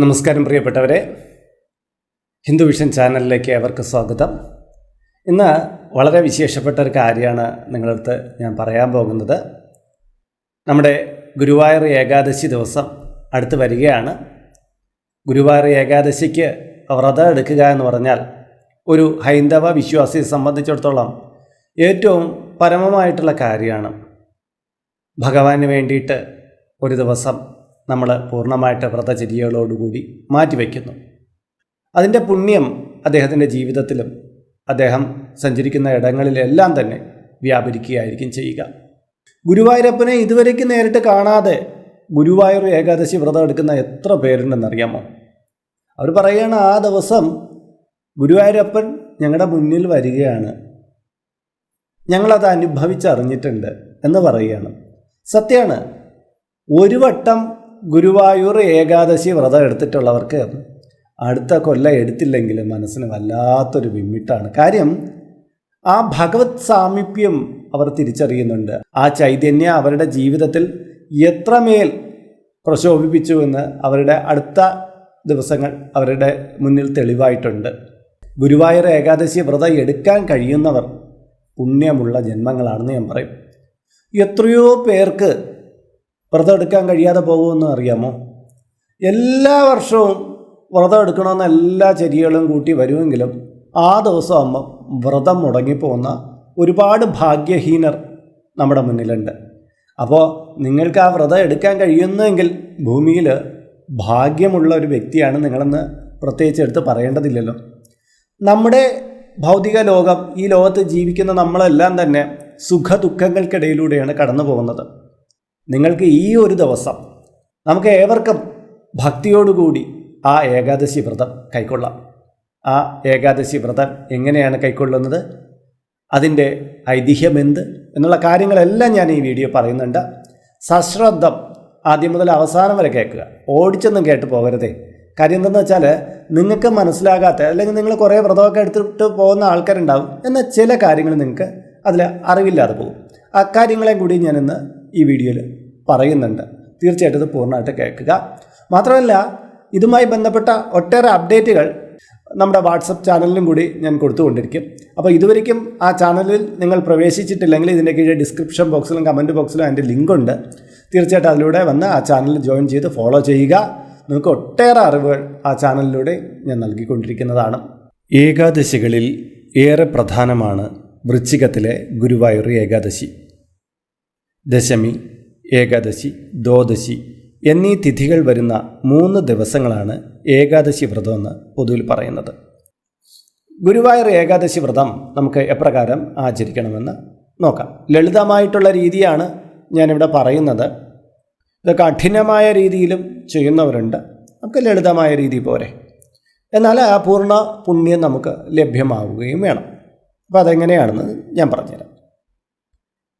നമസ്കാരം പ്രിയപ്പെട്ടവരെ. ഹിന്ദു വിഷൻ ചാനലിലേക്ക് അവർക്ക് സ്വാഗതം. ഇന്ന് വളരെ വിശേഷപ്പെട്ട ഒരു കാര്യമാണ് നിങ്ങളടുത്ത് ഞാൻ പറയാൻ പോകുന്നത്. നമ്മുടെ ഗുരുവായൂർ ഏകാദശി ദിവസം അടുത്ത് വരികയാണ്. ഗുരുവായൂർ ഏകാദശിക്ക് വ്രതം എടുക്കുക എന്ന് പറഞ്ഞാൽ ഒരു ഹൈന്ദവ വിശ്വാസിയെ സംബന്ധിച്ചിടത്തോളം ഏറ്റവും പരമമായിട്ടുള്ള കാര്യമാണ്. ഭഗവാന് വേണ്ടിയിട്ട് ഒരു ദിവസം നമ്മൾ പൂർണമായിട്ട് വ്രതചര്യകളോടുകൂടി മാറ്റിവെക്കുന്നു. അതിന്റെ പുണ്യം അദ്ദേഹത്തിന്റെ ജീവിതത്തിലും അദ്ദേഹം സഞ്ചരിക്കുന്ന ഇടങ്ങളിലെല്ലാം തന്നെ വ്യാപരിക്കുകയായിരിക്കും ചെയ്യുക. ഗുരുവായൂരപ്പനെ ഇതുവരേക്ക് നേരിട്ട് കാണാതെ ഗുരുവായൂർ ഏകാദശി വ്രതം എടുക്കുന്ന എത്ര പേരുണ്ടെന്നറിയാമോ? അവർ പറയുകയാണ് ആ ദിവസം ഗുരുവായൂരപ്പൻ ഞങ്ങളുടെ മുന്നിൽ വരികയാണ്. ഞങ്ങളത് അനുഭവിച്ചറിഞ്ഞിട്ടുണ്ട് എന്ന് പറയുകയാണ് സത്യമാണ് ഒരു വട്ടം ഗുരുവായൂർ ഏകാദശി വ്രതം എടുത്തിട്ടുള്ളവർക്ക് അടുത്ത കൊല്ലം എടുത്തില്ലെങ്കിലും മനസ്സിന് വല്ലാത്തൊരു വിമ്മിട്ടാണ്. കാര്യം ആ ഭഗവത് സാമീപ്യം അവർ തിരിച്ചറിയുന്നുണ്ട്. ആ ചൈതന്യം അവരുടെ ജീവിതത്തിൽ എത്രമേൽ പ്രശോഭിപ്പിച്ചുവെന്ന് അവരുടെ അടുത്ത ദിവസങ്ങൾ അവരുടെ മുന്നിൽ തെളിവായിട്ടുണ്ട്. ഗുരുവായൂർ ഏകാദശി വ്രതം എടുക്കാൻ കഴിയുന്നവർ പുണ്യമുള്ള ജന്മങ്ങളാണെന്ന് ഞാൻ പറയും. എത്രയോ പേർക്ക് വ്രതം എടുക്കാൻ കഴിയാതെ പോകുമെന്ന് അറിയാമോ? എല്ലാ വർഷവും വ്രതം എടുക്കണമെന്ന എല്ലാ ചെരികളും കൂട്ടി വരുമെങ്കിലും ആ ദിവസം അമ്മ വ്രതം മുടങ്ങിപ്പോകുന്ന ഒരുപാട് ഭാഗ്യഹീനർ നമ്മുടെ മുന്നിലുണ്ട്. അപ്പോൾ നിങ്ങൾക്ക് ആ വ്രതം എടുക്കാൻ കഴിയുന്നെങ്കിൽ ഭൂമിയിൽ ഭാഗ്യമുള്ള ഒരു വ്യക്തിയാണ് നിങ്ങളെന്ന് പ്രത്യേകിച്ച് എടുത്ത് പറയേണ്ടതില്ലല്ലോ. നമ്മുടെ ഭൗതിക ലോകം ഈ ലോകത്ത് ജീവിക്കുന്ന നമ്മളെല്ലാം തന്നെ സുഖ ദുഃഖങ്ങൾക്കിടയിലൂടെയാണ് കടന്നു പോകുന്നത് നിങ്ങൾക്ക് ഈ ഒരു ദിവസം നമുക്ക് ഏവർക്കും ഭക്തിയോടുകൂടി ആ ഏകാദശി വ്രതം കൈക്കൊള്ളാം. ആ ഏകാദശി വ്രതം എങ്ങനെയാണ് കൈക്കൊള്ളുന്നത്? അതിന്റെ ഐതിഹ്യം എന്ത്? എന്നുള്ള കാര്യങ്ങളെല്ലാം ഞാൻ ഈ വീഡിയോ പറയുന്നുണ്ട്. സശ്രദ്ധം ആദ്യം മുതൽ അവസാനം വരെ കേൾക്കുക. ഓടിച്ചൊന്നും കേട്ട് പോകരുതേ. കാര്യം എന്തെന്ന് വെച്ചാൽ നിങ്ങൾക്ക് മനസ്സിലാകാത്ത അല്ലെങ്കിൽ നിങ്ങൾ കുറേ വ്രതമൊക്കെ എടുത്തിട്ട് പോകുന്ന ആൾക്കാരുണ്ടാവും എന്നാൽ ചില കാര്യങ്ങൾ നിങ്ങൾക്ക് അതിൽ അറിവില്ലാതെ പോകും. അക്കാര്യങ്ങളെയും കൂടി ഞാനിന്ന് ഈ വീഡിയോയിൽ പറയുന്നുണ്ട്. തീർച്ചയായിട്ടും ഇത് പൂർണമായിട്ട് കേൾക്കുക. മാത്രമല്ല ഇതുമായി ബന്ധപ്പെട്ട ഒട്ടേറെ അപ്ഡേറ്റുകൾ നമ്മുടെ വാട്സപ്പ് ചാനലിലും കൂടി ഞാൻ കൊടുത്തുകൊണ്ടിരിക്കും. അപ്പോൾ ഇതുവരെയ്ക്കും ആ ചാനലിൽ നിങ്ങൾ പ്രവേശിച്ചിട്ടില്ലെങ്കിൽ ഇതിന്റെ കീഴെ ഡിസ്ക്രിപ്ഷൻ ബോക്സിലും കമന്റ് ബോക്സിലും അതിന്റെ ലിങ്ക് ഉണ്ട് തീർച്ചയായിട്ടും അതിലൂടെ വന്ന് ആ ചാനൽ ജോയിൻ ചെയ്ത് ഫോളോ ചെയ്യുക. നിങ്ങൾക്ക് ഒട്ടേറെ അറിവുകൾ ആ ചാനലിലൂടെ ഞാൻ നൽകിക്കൊണ്ടിരിക്കുന്നതാണ്. ഏകാദശികളിൽ ഏറെ പ്രധാനമാണ് വൃശ്ചികത്തിലെ ഗുരുവായൂർ ഏകാദശി. ദശമി ഏകാദശി ദ്വാദശി എന്നീ തിഥികൾ വരുന്ന മൂന്ന് ദിവസങ്ങളാണ് ഏകാദശി വ്രതം എന്ന് പൊതുവിൽ പറയുന്നത്. ഗുരുവായൂർ ഏകാദശി വ്രതം നമുക്ക് എപ്രകാരം ആചരിക്കണമെന്ന് നോക്കാം. ലളിതമായിട്ടുള്ള രീതിയാണ് ഞാനിവിടെ പറയുന്നത്. ഇത് കഠിനമായ രീതിയിലും ചെയ്യുന്നവരുണ്ട്. നമുക്ക് ലളിതമായ രീതി പോരെ. എന്നാൽ ആ പൂർണ പുണ്യം നമുക്ക് ലഭ്യമാവുകയും വേണം. അപ്പോൾ അതെങ്ങനെയാണെന്ന് ഞാൻ പറഞ്ഞുതരാം.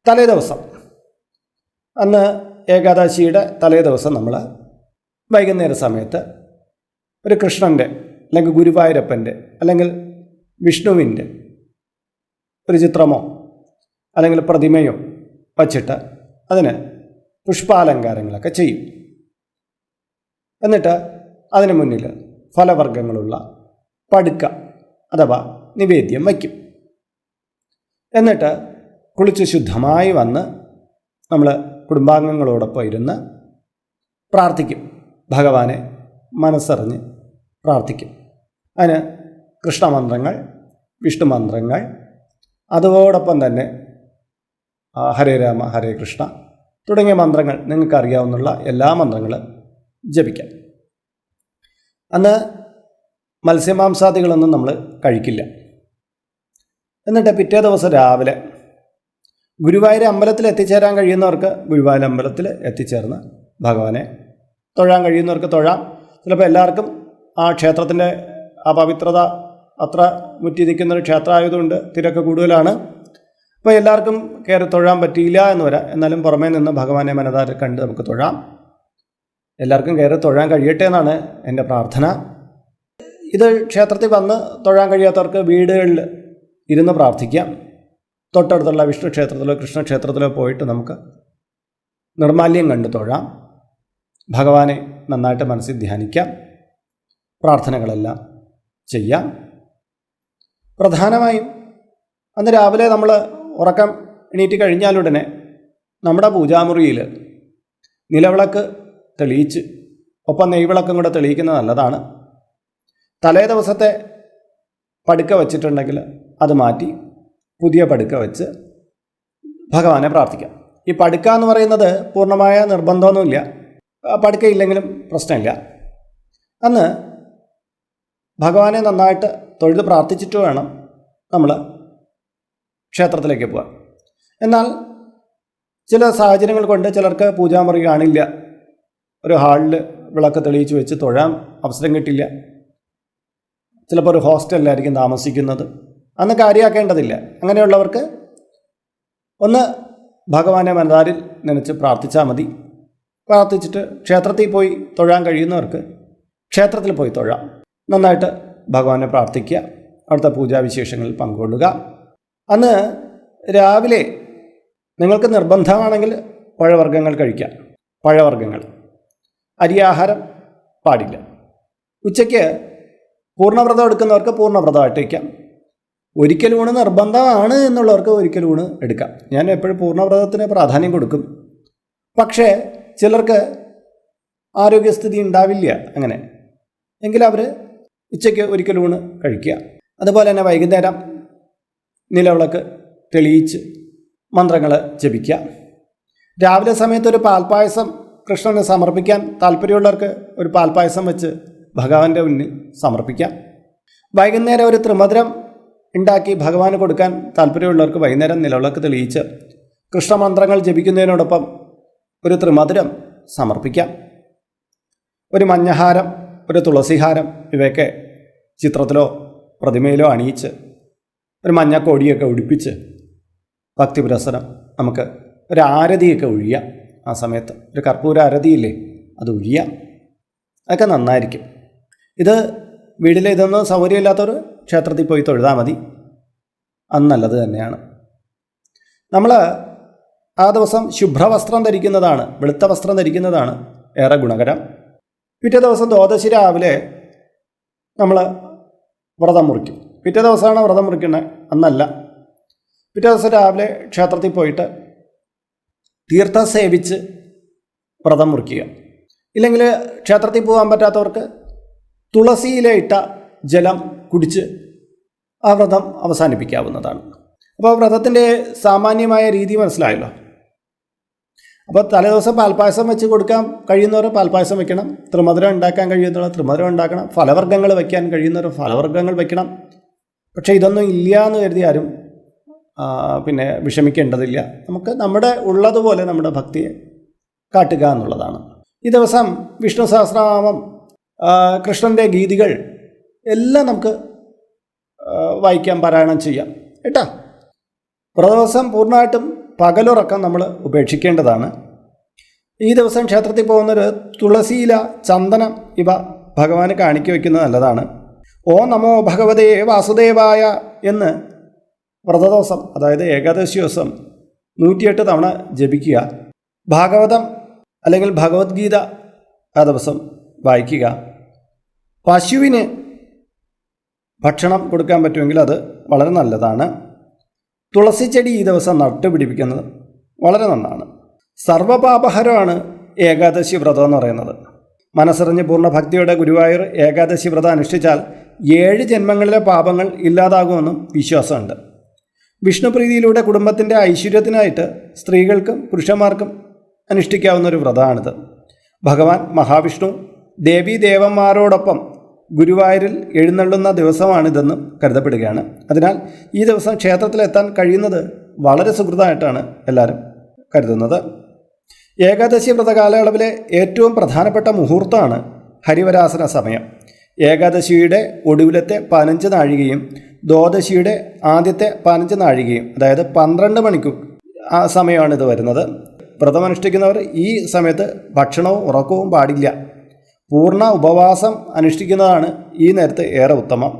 തലേ ദിവസം അന്ന് ഏകാദശിയുടെ തലേ ദിവസം നമ്മൾ വൈകുന്നേര സമയത്ത് ഒരു കൃഷ്ണന്റെ അല്ലെങ്കിൽ ഗുരുവായൂരപ്പന്റെ അല്ലെങ്കിൽ വിഷ്ണുവിന്റെ ഒരു ചിത്രമോ അല്ലെങ്കിൽ പ്രതിമയോ വച്ചിട്ട് അതിന് പുഷ്പാലങ്കാരങ്ങളൊക്കെ ചെയ്യും. എന്നിട്ട് അതിന് മുന്നിൽ ഫലവർഗങ്ങളുള്ള പടുക്ക അഥവാ നിവേദ്യം വയ്ക്കും. എന്നിട്ട് കുളിച്ച് ശുദ്ധമായി വന്ന് നമ്മൾ കുടുംബാംഗങ്ങളോടൊപ്പം ഇരുന്ന് പ്രാർത്ഥിക്കും. ഭഗവാനെ മനസ്സറിഞ്ഞ് പ്രാർത്ഥിക്കും. അതിന് കൃഷ്ണമന്ത്രങ്ങൾ വിഷ്ണുമന്ത്രങ്ങൾ അതോടൊപ്പം തന്നെ ഹരേ രാമ ഹരേ കൃഷ്ണ തുടങ്ങിയ മന്ത്രങ്ങൾ നിങ്ങൾക്കറിയാവുന്ന എല്ലാ മന്ത്രങ്ങളും ജപിക്കാം. അന്ന് മത്സ്യമാംസാദികളൊന്നും നമ്മൾ കഴിക്കില്ല. എന്നിട്ട് പിറ്റേ ദിവസം രാവിലെ ഗുരുവായൂർ അമ്പലത്തിൽ എത്തിച്ചേരാൻ കഴിയുന്നവർക്ക് ഗുരുവായൂർ അമ്പലത്തിൽ എത്തിച്ചേർന്ന് ഭഗവാനെ തൊഴാൻ കഴിയുന്നവർക്ക് തൊഴാം. ചിലപ്പോൾ എല്ലാവർക്കും ആ ക്ഷേത്രത്തിന്റെ ആ പവിത്രത അത്ര മുറ്റി നിൽക്കുന്ന ഒരു ക്ഷേത്രമായതുകൊണ്ട് തിരക്ക് കൂടുതലാണ്. അപ്പോൾ എല്ലാവർക്കും കയറി തൊഴാൻ പറ്റിയില്ല എന്ന് വരാം. എന്നാലും പുറമേ നിന്ന് ഭഗവാനെ മനതാരെ കണ്ട് നമുക്ക് തൊഴാം. എല്ലാവർക്കും കയറി തൊഴാൻ കഴിയട്ടെ എന്നാണ് എന്റെ പ്രാർത്ഥന. ഇത് ക്ഷേത്രത്തിൽ വന്ന് തൊഴാൻ കഴിയാത്തവർക്ക് വീടുകളിൽ ഇരുന്ന് പ്രാർത്ഥിക്കാം. തൊട്ടടുത്തുള്ള വിഷ്ണു ക്ഷേത്രത്തിലോ കൃഷ്ണക്ഷേത്രത്തിലോ പോയിട്ട് നമുക്ക് നിർമാല്യം കണ്ടു തൊഴാം. ഭഗവാനെ നന്നായിട്ട് മനസ്സിൽ ധ്യാനിക്കാം. പ്രാർത്ഥനകളെല്ലാം ചെയ്യാം. പ്രധാനമായും അന്ന് രാവിലെ നമ്മൾ ഉറക്കം എണീറ്റ് കഴിഞ്ഞാലുടനെ നമ്മുടെ പൂജാമുറിയിൽ നിലവിളക്ക് തെളിയിച്ച് ഒപ്പം നെയ്വിളക്കും കൂടെ തെളിയിക്കുന്നത് നല്ലതാണ്. തലേ ദിവസത്തെ പടുക്ക വച്ചിട്ടുണ്ടെങ്കിൽ അത് മാറ്റി പുതിയ പടുക്ക വെച്ച് ഭഗവാനെ പ്രാർത്ഥിക്കാം. ഈ പടുക്ക എന്ന് പറയുന്നത് പൂർണമായ നിർബന്ധമൊന്നുമില്ല. പടുക്കയില്ലെങ്കിലും പ്രശ്നമില്ല. അന്ന് ഭഗവാനെ നന്നായിട്ട് തൊഴുത് പ്രാർത്ഥിച്ചിട്ട് വേണം നമ്മൾ ക്ഷേത്രത്തിലേക്ക് പോകാൻ എന്നാൽ ചില സാഹചര്യങ്ങൾ കൊണ്ട് ചിലർക്ക് പൂജാമുറി കാണില്ല. ഒരു ഹാളിൽ വിളക്ക് തെളിയിച്ച് വെച്ച് തൊഴാൻ അവസരം കിട്ടില്ല. ചിലപ്പോൾ ഒരു ഹോസ്റ്റലിലായിരിക്കും താമസിക്കുന്നത്. അന്ന് കാര്യമാക്കേണ്ടതില്ല. അങ്ങനെയുള്ളവർക്ക് ഒന്ന് ഭഗവാനെ മനതാരിൽ നനച്ച് പ്രാർത്ഥിച്ചാൽ മതി. പ്രാർത്ഥിച്ചിട്ട് ക്ഷേത്രത്തിൽ പോയി തൊഴാൻ കഴിയുന്നവർക്ക് ക്ഷേത്രത്തിൽ പോയി തൊഴാം. നന്നായിട്ട് ഭഗവാനെ പ്രാർത്ഥിക്കുക. അവിടുത്തെ പൂജാവിശേഷങ്ങളിൽ പങ്കുകൊള്ളുക. അന്ന് രാവിലെ നിങ്ങൾക്ക് നിർബന്ധമാണെങ്കിൽ പഴവർഗങ്ങൾ കഴിക്കാം. പഴവർഗങ്ങൾ. അരിയാഹാരം പാടില്ല. ഉച്ചയ്ക്ക് പൂർണവ്രതം എടുക്കുന്നവർക്ക് പൂർണവ്രതമായിട്ട് വയ്ക്കാം. ഒരിക്കൽ ഊണ് നിർബന്ധമാണ് എന്നുള്ളവർക്ക് ഒരിക്കൽ ഊണ് എടുക്കാം. ഞാൻ എപ്പോഴും പൂർണവ്രതത്തിന് പ്രാധാന്യം കൊടുക്കും. പക്ഷേ ചിലർക്ക് ആരോഗ്യസ്ഥിതി ഉണ്ടാവില്ല അങ്ങനെ. എങ്കിൽ അവർ ഉച്ചയ്ക്ക് ഒരിക്കൽ ഊണ് കഴിക്കുക. അതുപോലെ തന്നെ വൈകുന്നേരം നിലവിളക്ക് തെളിയിച്ച് മന്ത്രങ്ങൾ ജപിക്കുക. രാവിലെ സമയത്ത് ഒരു പാൽപ്പായസം കൃഷ്ണന് സമർപ്പിക്കാൻ താല്പര്യമുള്ളവർക്ക് ഒരു പാൽപ്പായസം വെച്ച് ഭഗവാന്റെ മുന്നിൽ സമർപ്പിക്കാം. വൈകുന്നേരം ഒരു ത്രിമധുരം ഉണ്ടാക്കി ഭഗവാന് കൊടുക്കാൻ താല്പര്യമുള്ളവർക്ക് വൈകുന്നേരം നിലവിളക്ക് തെളിയിച്ച് കൃഷ്ണമന്ത്രങ്ങൾ ജപിക്കുന്നതിനോടൊപ്പം ഒരു ത്രിമധുരം സമർപ്പിക്കാം. ഒരു മഞ്ഞഹാരം ഒരു തുളസിഹാരം ഇവയൊക്കെ ചിത്രത്തിലോ പ്രതിമയിലോ അണിയിച്ച് ഒരു മഞ്ഞക്കോടിയൊക്കെ ഉടുപ്പിച്ച് ഭക്തിപുരസരം നമുക്ക് ഒരു ആരതിയൊക്കെ ഒഴിയാം. ആ സമയത്ത് ഒരു കർപ്പൂര ആരതിയില്ലേ അത് ഒഴിയാം. അതൊക്കെ നന്നായിരിക്കും. ഇത് വീട്ടിൽ ഇതൊന്നും സൗകര്യമില്ലാത്തവർ ക്ഷേത്രത്തിൽ പോയി തൊഴുതാൽ മതി. അന്നല്ലത് തന്നെയാണ്. നമ്മൾ ആ ദിവസം ശുഭ്രവസ്ത്രം ധരിക്കുന്നതാണ് വെളുത്ത വസ്ത്രം ധരിക്കുന്നതാണ് ഏറെ ഗുണകരം. പിറ്റേ ദിവസം ദ്വാദശി രാവിലെ നമ്മൾ വ്രതം മുറിക്കും. പിറ്റേ ദിവസമാണ് വ്രതം മുറിക്കുന്നത്. അന്നല്ല. പിറ്റേ ദിവസം രാവിലെ ക്ഷേത്രത്തിൽ പോയിട്ട് തീർത്ഥം സേവിച്ച് വ്രതം മുറിക്കുക. ഇല്ലെങ്കിൽ ക്ഷേത്രത്തിൽ പോകാൻ പറ്റാത്തവർക്ക് തുളസിയിലെ ഇട്ട ജലം കുടിച്ച് ആ വ്രതം അവസാനിപ്പിക്കാവുന്നതാണ്. അപ്പോൾ വ്രതത്തിന്റെ സാമാന്യമായ രീതി മനസ്സിലായല്ലോ? അപ്പോൾ തലേദിവസം പാൽപ്പായസം വെച്ച് കൊടുക്കാൻ കഴിയുന്നവർ പാൽപ്പായസം വെക്കണം ത്രിമധുരം ഉണ്ടാക്കാൻ കഴിയുന്നവർ ത്രിമധുരം ഉണ്ടാക്കണം ഫലവർഗങ്ങൾ വയ്ക്കാൻ കഴിയുന്നവർ ഫലവർഗങ്ങൾ വെക്കണം. പക്ഷേ ഇതൊന്നും ഇല്ല എന്ന് കരുതി ആരും പിന്നെ വിഷമിക്കേണ്ടതില്ല. നമുക്ക് നമ്മുടെ ഉള്ളതുപോലെ നമ്മുടെ ഭക്തിയെ കാട്ടുക എന്നുള്ളതാണ്. ഈ ദിവസം വിഷ്ണു സഹസ്രനാമം കൃഷ്ണന്റെ ഗീതികൾ എല്ലാം നമുക്ക് വായിക്കാൻ വായിക്കാം പാരായണം ചെയ്യാം. കേട്ടോ? ദിവസം പൂർണമായിട്ടും പകലുറക്കം നമ്മൾ ഉപേക്ഷിക്കേണ്ടതാണ്. ഈ ദിവസം ക്ഷേത്രത്തിൽ പോകുന്നൊരു തുളസിയില ചന്ദനം ഇവ ഭഗവാന് കാണിക്കു വയ്ക്കുന്നത് നല്ലതാണ്. ഓ നമോ ഭഗവതേ വാസുദേവായ എന്ന് വ്രതദിവസം അതായത് ഏകാദശി ദിവസം നൂറ്റിയെട്ട് തവണ ജപിക്കുക. ഭാഗവതം അല്ലെങ്കിൽ ഭഗവത്ഗീത ആ ദിവസം വായിക്കുക. പശുവിന് ഭക്ഷണം കൊടുക്കാൻ പറ്റുമെങ്കിൽ അത് വളരെ നല്ലതാണ്. തുളസി ചെടി ഈ ദിവസം നട്ടുപിടിപ്പിക്കുന്നത് വളരെ നന്നാണ്. സർവപാപഹരമാണ് ഏകാദശി വ്രതം എന്ന് പറയുന്നത്. മനസ്സറിഞ്ഞ് പൂർണ ഭക്തിയോടെ ഗുരുവായൂർ ഏകാദശി വ്രതം അനുഷ്ഠിച്ചാൽ ഏഴ് ജന്മങ്ങളിലെ പാപങ്ങൾ ഇല്ലാതാകുമെന്നും വിശ്വാസമുണ്ട്. വിഷ്ണുപ്രീതിയിലൂടെ കുടുംബത്തിന്റെ ഐശ്വര്യത്തിനായിട്ട് സ്ത്രീകൾക്കും പുരുഷന്മാർക്കും അനുഷ്ഠിക്കാവുന്ന ഒരു വ്രതമാണിത്. ഭഗവാൻ മഹാവിഷ്ണു ദേവീ ദേവന്മാരോടൊപ്പം ഗുരുവായൂരിൽ എഴുന്നള്ളുന്ന ദിവസമാണിതെന്നും കരുതപ്പെടുകയാണ്. അതിനാൽ ഈ ദിവസം ക്ഷേത്രത്തിലെത്താൻ കഴിയുന്നത് വളരെ സുഹൃതമായിട്ടാണ് എല്ലാവരും കരുതുന്നത്. ഏകാദശി വ്രത കാലയളവിലെ ഏറ്റവും പ്രധാനപ്പെട്ട മുഹൂർത്തമാണ് ഹരിവരാസന സമയം. ഏകാദശിയുടെ ഒടുവിലത്തെ പതിനഞ്ച് നാഴികയും ദ്വാദശിയുടെ ആദ്യത്തെ പതിനഞ്ച് നാഴികയും അതായത് പന്ത്രണ്ട് മണിക്കും ആ സമയമാണിത് വരുന്നത്. വ്രതമനുഷ്ഠിക്കുന്നവർ ഈ സമയത്ത് ഭക്ഷണവും ഉറക്കവും പാടില്ല. പൂർണ ഉപവാസം അനുഷ്ഠിക്കുന്നതാണ് ഈ നേരത്തെ ഏറെ ഉത്തമം.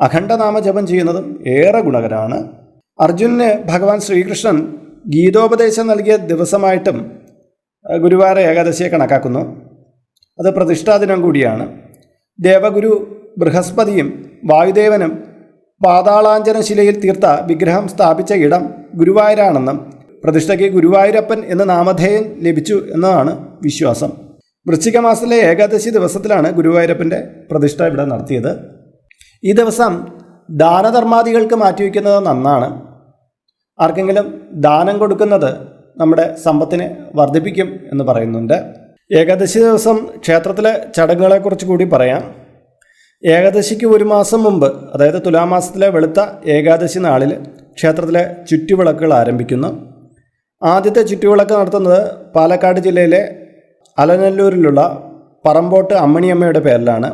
അഖണ്ഡനാമ ജപം ചെയ്യുന്നതും ഏറെ ഗുണകരമാണ്. അർജുനന് ഭഗവാൻ ശ്രീകൃഷ്ണൻ ഗീതോപദേശം നൽകിയ ദിവസമായിട്ടും ഗുരുവാര ഏകാദശിയെ കണക്കാക്കുന്നു. അത് പ്രതിഷ്ഠാ ദിനം കൂടിയാണ്. ദേവഗുരു ബൃഹസ്പതിയും വായുദേവനും പാതാളാഞ്ചന ശിലയിൽ തീർത്ത വിഗ്രഹം സ്ഥാപിച്ച ഇടം ഗുരുവായൂരാണെന്നും പ്രതിഷ്ഠയ്ക്ക് ഗുരുവായൂരപ്പൻ എന്ന നാമധേയം ലഭിച്ചു എന്നതാണ് വിശ്വാസം. വൃശ്ചിക മാസത്തിലെ ഏകാദശി ദിവസത്തിലാണ് ഗുരുവായൂരപ്പന്റെ പ്രതിഷ്ഠ ഇവിടെ നടത്തിയത്. ഈ ദിവസം ദാനധർമാദികൾക്ക് മാറ്റിവെക്കുന്നത് നന്നാണ്. ആർക്കെങ്കിലും ദാനം കൊടുക്കുന്നത് നമ്മുടെ സമ്പത്തിനെ വർദ്ധിപ്പിക്കും എന്ന് പറയുന്നുണ്ട്. ഏകാദശി ദിവസം ക്ഷേത്രത്തിലെ ചടങ്ങുകളെക്കുറിച്ച് കൂടി പറയാം. ഏകാദശിക്ക് ഒരു മാസം മുമ്പ് അതായത് തുലാമാസത്തിലെ വെളുത്ത ഏകാദശി നാളിൽ ക്ഷേത്രത്തിലെ ചുറ്റുവിളക്കുകൾ ആരംഭിക്കുന്നു. ആദ്യത്തെ ചുറ്റുവിളക്ക് നടത്തുന്നത് പാലക്കാട് ജില്ലയിലെ അലനല്ലൂരിലുള്ള പറമ്പോട്ട് അമ്മണിയമ്മയുടെ പേരിലാണ്.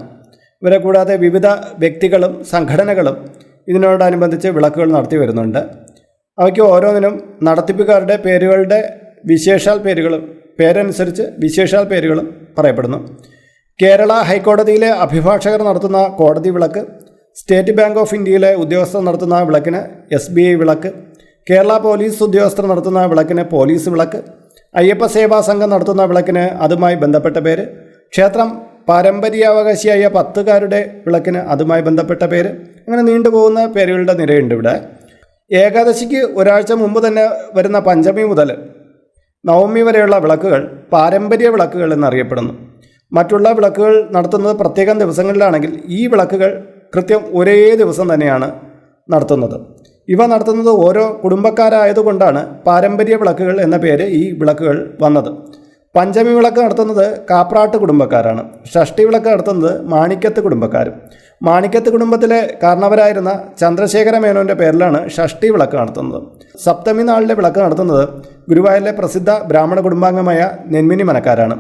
ഇവരെ കൂടാതെ വിവിധ വ്യക്തികളും സംഘടനകളും ഇതിനോടനുബന്ധിച്ച് വിളക്കുകൾ നടത്തി വരുന്നുണ്ട്. അവയ്ക്ക് ഓരോന്നിനും നടത്തിപ്പുകാരുടെ പേരുകളുടെ വിശേഷാൽ പേരുകളും പേരനുസരിച്ച് വിശേഷാൽ പേരുകളും പറയപ്പെടുന്നു. കേരള ഹൈക്കോടതിയിലെ അഭിഭാഷകർ നടത്തുന്ന കോടതി വിളക്ക് സ്റ്റേറ്റ് ബാങ്ക് ഓഫ് ഇന്ത്യയിലെ ഉദ്യോഗസ്ഥർ നടത്തുന്ന വിളക്കിന് എസ് ബി ഐ വിളക്ക് കേരള പോലീസ് ഉദ്യോഗസ്ഥർ നടത്തുന്ന വിളക്കിന് പോലീസ് വിളക്ക് അയ്യപ്പ സേവാ സംഘം നടത്തുന്ന വിളക്കിന് അതുമായി ബന്ധപ്പെട്ട പേര്. ക്ഷേത്രം പാരമ്പര്യാവകാശിയായ പത്തുകാരുടെ വിളക്കിന് അതുമായി ബന്ധപ്പെട്ട പേര്. അങ്ങനെ നീണ്ടുപോകുന്ന പേരുകളുടെ നിരയുണ്ട് ഇവിടെ. ഏകാദശിക്ക് ഒരാഴ്ച മുമ്പ് തന്നെ വരുന്ന പഞ്ചമി മുതൽ നവമി വരെയുള്ള വിളക്കുകൾ പാരമ്പര്യ വിളക്കുകൾ എന്നറിയപ്പെടുന്നു. മറ്റുള്ള വിളക്കുകൾ നടത്തുന്നത് പ്രത്യേകം ദിവസങ്ങളിലാണെങ്കിൽ ഈ വിളക്കുകൾ കൃത്യം ഒരേ ദിവസം തന്നെയാണ് നടത്തുന്നത്. ഇവ നടത്തുന്നത് ഓരോ കുടുംബക്കാരായതുകൊണ്ടാണ് പാരമ്പര്യ വിളക്കുകൾ എന്ന പേര് ഈ വിളക്കുകൾ വന്നത്. പഞ്ചമി വിളക്ക് നടത്തുന്നത് കാപ്രാട്ട് കുടുംബക്കാരാണ്. ഷഷ്ടി വിളക്ക് നടത്തുന്നത് മാണിക്കത്ത് കുടുംബക്കാരും. മാണിക്കത്ത് കുടുംബത്തിലെ കാരണവരായിരുന്ന ചന്ദ്രശേഖര മേനോന്റെ പേരിലാണ് ഷഷ്ടി വിളക്ക് നടത്തുന്നത്. സപ്തമി നാളിലെ വിളക്ക് നടത്തുന്നത് ഗുരുവായൂരിലെ പ്രസിദ്ധ ബ്രാഹ്മണ കുടുംബാംഗമായ നെന്മിനി മനക്കാരാണ്.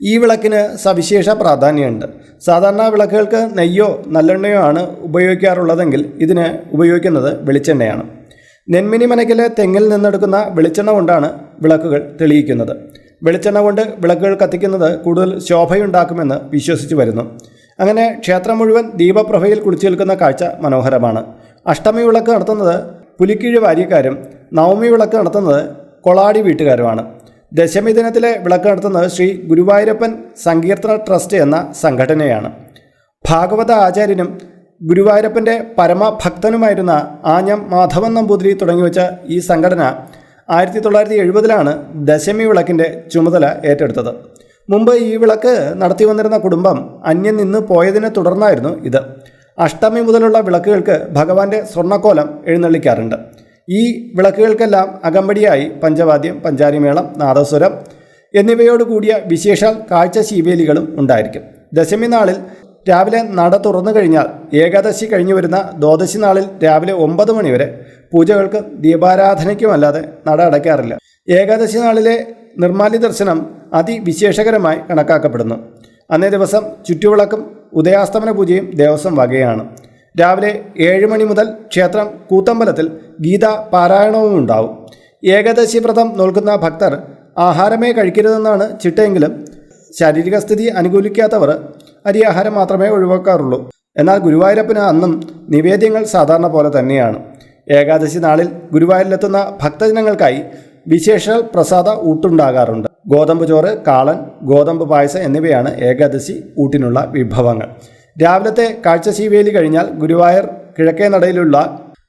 ഈ വിളക്കിന് സവിശേഷ പ്രാധാന്യമുണ്ട്. സാധാരണ വിളക്കുകൾക്ക് നെയ്യോ നല്ലെണ്ണയോ ആണ് ഉപയോഗിക്കാറുള്ളതെങ്കിൽ ഇതിന് ഉപയോഗിക്കുന്നത് വെളിച്ചെണ്ണയാണ്. നെന്മിനി മനക്കിലെ തെങ്ങിൽ നിന്നെടുക്കുന്ന വെളിച്ചെണ്ണ കൊണ്ടാണ് വിളക്കുകൾ തെളിയിക്കുന്നത്. വെളിച്ചെണ്ണ കൊണ്ട് വിളക്കുകൾ കത്തിക്കുന്നത് കൂടുതൽ ശോഭയുണ്ടാക്കുമെന്ന് വിശ്വസിച്ചു വരുന്നു. അങ്ങനെ ക്ഷേത്രം മുഴുവൻ ദീപപ്രഭയിൽ കുളിച്ചു നിൽക്കുന്ന കാഴ്ച മനോഹരമാണ്. അഷ്ടമി വിളക്ക് നടത്തുന്നത് പുലിക്കീഴ് വാര്യക്കാരും നവമി വിളക്ക് നടത്തുന്നത് കൊളാടി വീട്ടുകാരുമാണ്. ദശമി ദിനത്തിലെ വിളക്ക് നടത്തുന്നത് ശ്രീ ഗുരുവായൂരപ്പൻ സങ്കീർത്തന ട്രസ്റ്റ് എന്ന സംഘടനയാണ്. ഭാഗവത ആചാര്യനും ഗുരുവായൂരപ്പന്റെ പരമഭക്തനുമായിരുന്ന ആഞ്ഞം മാധവൻ നമ്പൂതിരി തുടങ്ങിവെച്ച ഈ സംഘടന ആയിരത്തി തൊള്ളായിരത്തി എഴുപതിലാണ് ദശമി വിളക്കിന്റെ ചുമതല ഏറ്റെടുത്തത്. മുമ്പ് ഈ വിളക്ക് നടത്തി വന്നിരുന്ന കുടുംബം അന്യം നിന്ന് പോയതിനെ തുടർന്നായിരുന്നു ഇത്. അഷ്ടമി മുതലുള്ള വിളക്കുകൾക്ക് ഭഗവാന്റെ സ്വർണക്കോലം എഴുന്നള്ളിക്കാറുണ്ട്. ഈ വിളക്കുകൾക്കെല്ലാം അകമ്പടിയായി പഞ്ചവാദ്യം പഞ്ചാരിമേളം നാദസ്വരം എന്നിവയോട് കൂടിയ വിശേഷാൽ കാഴ്ച ശീവേലികളും ഉണ്ടായിരിക്കും. ദശമി നാളിൽ രാവിലെ നട തുറന്നു കഴിഞ്ഞാൽ ഏകാദശി കഴിഞ്ഞു വരുന്ന ദ്വാദശി നാളിൽ രാവിലെ ഒമ്പത് മണിവരെ പൂജകൾക്കും ദീപാരാധനയ്ക്കുമല്ലാതെ നട അടയ്ക്കാറില്ല. ഏകാദശി നാളിലെ നിർമാല്യ ദർശനം അതിവിശേഷകരമായി കണക്കാക്കപ്പെടുന്നു. അന്നേ ദിവസം ചുറ്റുവിളക്കും ഉദയാസ്തമന പൂജയും ദേവസ്വം വകയാണ്. രാവിലെ ഏഴ് മണി മുതൽ ക്ഷേത്രം കൂത്തമ്പലത്തിൽ ഗീത പാരായണവും ഉണ്ടാവും. ഏകദശി വ്രതം നോൽക്കുന്ന ഭക്തർ ആഹാരമേ കഴിക്കരുതെന്നാണ് ചിട്ടയെങ്കിലും ശാരീരിക സ്ഥിതി അനുകൂലിക്കാത്തവർ അരി ആഹാരം മാത്രമേ ഒഴിവാക്കാറുള്ളൂ. എന്നാൽ ഗുരുവായൂരപ്പന് അന്നും നിവേദ്യങ്ങൾ സാധാരണ പോലെ തന്നെയാണ്. ഏകാദശി നാളിൽ ഗുരുവായൂരിലെത്തുന്ന ഭക്തജനങ്ങൾക്കായി വിശേഷ പ്രസാദ ഊട്ടുണ്ടാകാറുണ്ട്. ഗോതമ്പ് ചോറ് കാളൻ ഗോതമ്പ് പായസം എന്നിവയാണ് ഏകാദശി ഊട്ടിനുള്ള വിഭവങ്ങൾ. രാവിലത്തെ കാഴ്ചശീവേലി കഴിഞ്ഞാൽ ഗുരുവായൂർ കിഴക്കേ നടയിലുള്ള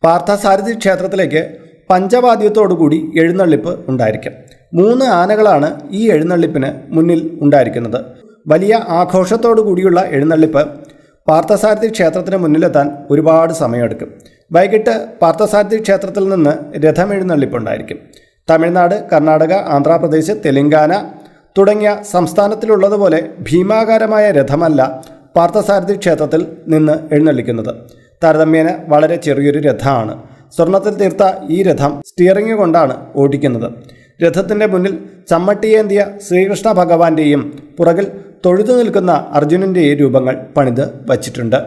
പാർത്ഥസാരഥി ക്ഷേത്രത്തിലേക്ക് പഞ്ചവാദ്യത്തോടുകൂടി എഴുന്നള്ളിപ്പ് ഉണ്ടായിരിക്കും. മൂന്ന് ആനകളാണ് ഈ എഴുന്നള്ളിപ്പിന് മുന്നിൽ ഉണ്ടായിരിക്കുന്നത്. വലിയ ആഘോഷത്തോടു കൂടിയുള്ള എഴുന്നള്ളിപ്പ് പാർത്ഥസാരഥി ക്ഷേത്രത്തിന് മുന്നിലെത്താൻ ഒരുപാട് സമയമെടുക്കും. വൈകിട്ട് പാർത്ഥസാരഥി ക്ഷേത്രത്തിൽ നിന്ന് രഥമെഴുന്നള്ളിപ്പുണ്ടായിരിക്കും. തമിഴ്നാട് കർണാടക ആന്ധ്രാപ്രദേശ് തെലങ്കാന തുടങ്ങിയ സംസ്ഥാനത്തിലുള്ളതുപോലെ ഭീമാകാരമായ രഥമല്ല പാർത്ഥസാരഥി ക്ഷേത്രത്തിൽ നിന്ന് എഴുന്നള്ളിക്കുന്നത്. താരതമ്യേന വളരെ ചെറിയൊരു രഥമാണ്. സ്വർണത്തിൽ തീർത്ത ഈ രഥം സ്റ്റിയറിംഗ് കൊണ്ടാണ് ഓടിക്കുന്നത്. രഥത്തിന്റെ മുന്നിൽ ചമ്മട്ടിയേന്തിയ ശ്രീകൃഷ്ണ ഭഗവാന്റെയും പുറകിൽ തൊഴുതു നിൽക്കുന്ന അർജുനന്റെയും രൂപങ്ങൾ പണിത് വച്ചിട്ടുണ്ട്.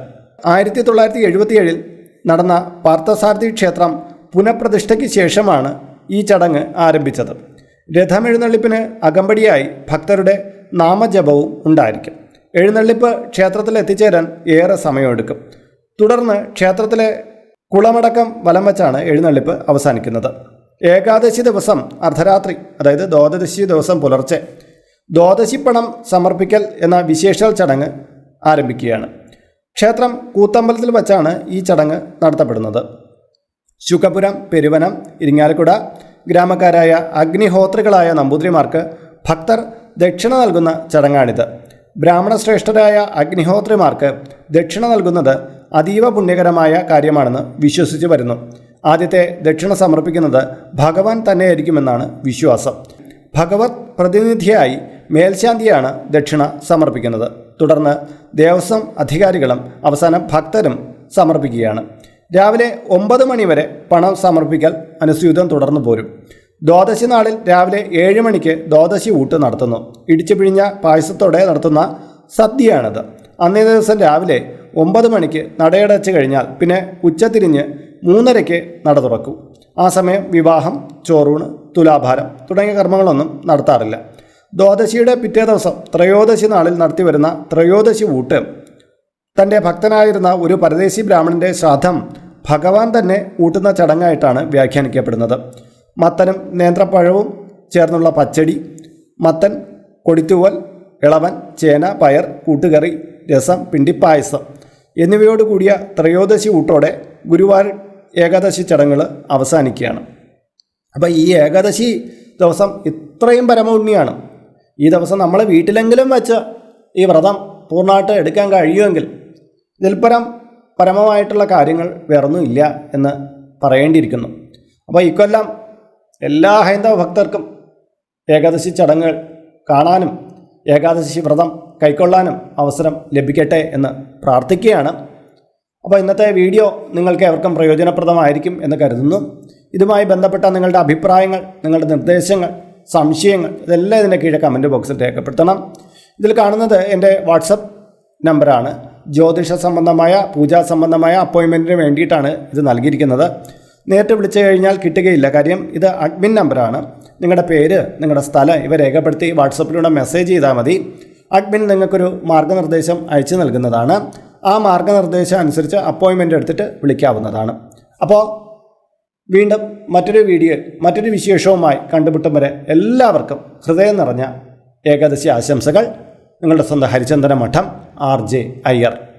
ആയിരത്തി തൊള്ളായിരത്തി എഴുപത്തിയേഴിൽ നടന്ന പാർത്ഥസാരഥി ക്ഷേത്രം പുനഃപ്രതിഷ്ഠയ്ക്ക് ശേഷമാണ് ഈ ചടങ്ങ് ആരംഭിച്ചത്. രഥമെഴുന്നള്ളിപ്പിന് അകമ്പടിയായി ഭക്തരുടെ നാമജപവും ഉണ്ടായിരിക്കും. എഴുന്നള്ളിപ്പ് ക്ഷേത്രത്തിൽ എത്തിച്ചേരാൻ ഏറെ സമയമെടുക്കും. തുടർന്ന് ക്ഷേത്രത്തിലെ കുളമടക്കം വലം വച്ചാണ് എഴുന്നള്ളിപ്പ് അവസാനിക്കുന്നത്. ഏകാദശി ദിവസം അർദ്ധരാത്രി അതായത് ദ്വാദശി ദിവസം പുലർച്ചെ ദ്വാദശി പണം സമർപ്പിക്കൽ എന്ന വിശേഷ ചടങ്ങ് ആരംഭിക്കുകയാണ്. ക്ഷേത്രം കൂത്തമ്പലത്തിൽ വച്ചാണ് ഈ ചടങ്ങ് നടത്തപ്പെടുന്നത്. ശുഖപുരം പെരുവനം ഇരിങ്ങാലക്കുട ഗ്രാമക്കാരായ അഗ്നിഹോത്രികളായ നമ്പൂതിരിമാർക്ക് ഭക്തർ ദക്ഷിണ നൽകുന്ന ചടങ്ങാണിത്. ബ്രാഹ്മണ ശ്രേഷ്ഠരായ അഗ്നിഹോത്രിമാർക്ക് ദക്ഷിണ നൽകുന്നത് അതീവ പുണ്യകരമായ കാര്യമാണെന്ന് വിശ്വസിച്ച് വരുന്നു. ആദ്യത്തെ ദക്ഷിണ സമർപ്പിക്കുന്നത് ഭഗവാൻ തന്നെയായിരിക്കുമെന്നാണ് വിശ്വാസം. ഭഗവത് പ്രതിനിധിയായി മേൽശാന്തിയാണ് ദക്ഷിണ സമർപ്പിക്കുന്നത്. തുടർന്ന് ദേവസ്വം അധികാരികളും അവസാനം ഭക്തരും സമർപ്പിക്കുകയാണ്. രാവിലെ ഒമ്പത് മണിവരെ പണം സമർപ്പിക്കൽ അനുസ്യൂതം തുടർന്നു പോരും. ദ്വാദശി നാളിൽ രാവിലെ ഏഴ് മണിക്ക് ദ്വാദശി ഊട്ട് നടത്തുന്നു. ഇടിച്ചു പിഴിഞ്ഞ പായസത്തോടെ നടത്തുന്ന സദ്യയാണിത്. അന്നേ ദിവസം രാവിലെ ഒമ്പത് മണിക്ക് നടയടച്ച് കഴിഞ്ഞാൽ പിന്നെ ഉച്ചതിരിഞ്ഞ് മൂന്നരയ്ക്ക് നട തുറക്കും. ആ സമയം വിവാഹം ചോറൂണ് തുലാഭാരം തുടങ്ങിയ കർമ്മങ്ങളൊന്നും നടത്താറില്ല. ദ്വാദശിയുടെ പിറ്റേ ദിവസം ത്രയോദശി നാളിൽ നടത്തിവരുന്ന ത്രയോദശി ഊട്ട് തന്റെ ഭക്തനായിരുന്ന ഒരു പരദേശി ബ്രാഹ്മണന്റെ ശ്രാദ്ധം ഭഗവാൻ തന്നെ ഊട്ടുന്ന ചടങ്ങായിട്ടാണ് വ്യാഖ്യാനിക്കപ്പെടുന്നത്. മത്തനും നേന്ത്രപ്പഴവും ചേർന്നുള്ള പച്ചടി മത്തൻ കൊടിത്തൂവൽ ഇളവൻ ചേന പയർ കൂട്ടുകറി രസം പിണ്ടിപ്പായസം എന്നിവയോട് കൂടിയ ത്രയോദശി ഊട്ടോടെ ഗുരുവായൂർ ഏകാദശി ചടങ്ങുകൾ അവസാനിക്കുകയാണ്. അപ്പോൾ ഈ ഏകാദശി ദിവസം ഇത്രയും പരമപുണ്യാണ്. ഈ ദിവസം നമ്മളെ വീട്ടിലെങ്കിലും വെച്ച് ഈ വ്രതം പൂർണമായിട്ട് എടുക്കാൻ കഴിയുമെങ്കിൽ ഇതിൽപ്പരം പരമമായിട്ടുള്ള കാര്യങ്ങൾ വേറൊന്നും ഇല്ല എന്ന് പറയേണ്ടിയിരിക്കുന്നു. അപ്പോൾ ഇക്കൊല്ലം എല്ലാ ഹൈന്ദവ ഭക്തർക്കും ഏകാദശി ചടങ്ങുകൾ കാണാനും ഏകാദശി വ്രതം കൈക്കൊള്ളാനും അവസരം ലഭിക്കട്ടെ എന്ന് പ്രാർത്ഥിക്കുകയാണ്. അപ്പോൾ ഇന്നത്തെ വീഡിയോ നിങ്ങൾക്ക് എവർക്കും പ്രയോജനപ്രദമായിരിക്കും എന്ന് കരുതുന്നു. ഇതുമായി ബന്ധപ്പെട്ട നിങ്ങളുടെ അഭിപ്രായങ്ങൾ നിങ്ങളുടെ നിർദ്ദേശങ്ങൾ സംശയങ്ങൾ ഇതെല്ലാം ഇതിന്റെ കീഴെ കമന്റ് ബോക്സിൽ രേഖപ്പെടുത്തണം. ഇതിൽ കാണുന്നത് എന്റെ വാട്സപ്പ് നമ്പറാണ്. ജ്യോതിഷ സംബന്ധമായ പൂജാ സംബന്ധമായ അപ്പോയിൻമെന്റിന് വേണ്ടിയിട്ടാണ് ഇത് നൽകിയിരിക്കുന്നത്. നേരിട്ട് വിളിച്ചു കഴിഞ്ഞാൽ കിട്ടുകയില്ല. കാര്യം ഇത് അഡ്മിൻ നമ്പറാണ്. നിങ്ങളുടെ പേര് നിങ്ങളുടെ സ്ഥലം ഇവ രേഖപ്പെടുത്തി വാട്സപ്പിലൂടെ മെസ്സേജ് ചെയ്താൽ മതി. അഡ്മിൻ നിങ്ങൾക്കൊരു മാർഗനിർദ്ദേശം അയച്ചു നൽകുന്നതാണ്. ആ മാർഗനിർദ്ദേശം അനുസരിച്ച് അപ്പോയിൻമെന്റ് എടുത്തിട്ട് വിളിക്കാവുന്നതാണ്. അപ്പോൾ വീണ്ടും മറ്റൊരു വീഡിയോയിൽ മറ്റൊരു വിശേഷവുമായി കണ്ടുമുട്ടും വരെ എല്ലാവർക്കും ഹൃദയം നിറഞ്ഞ ഏകാദശി ആശംസകൾ. നിങ്ങളുടെ സ്വന്തം ഹരിചന്ദന മഠം ആർ ജെ അയ്യർ.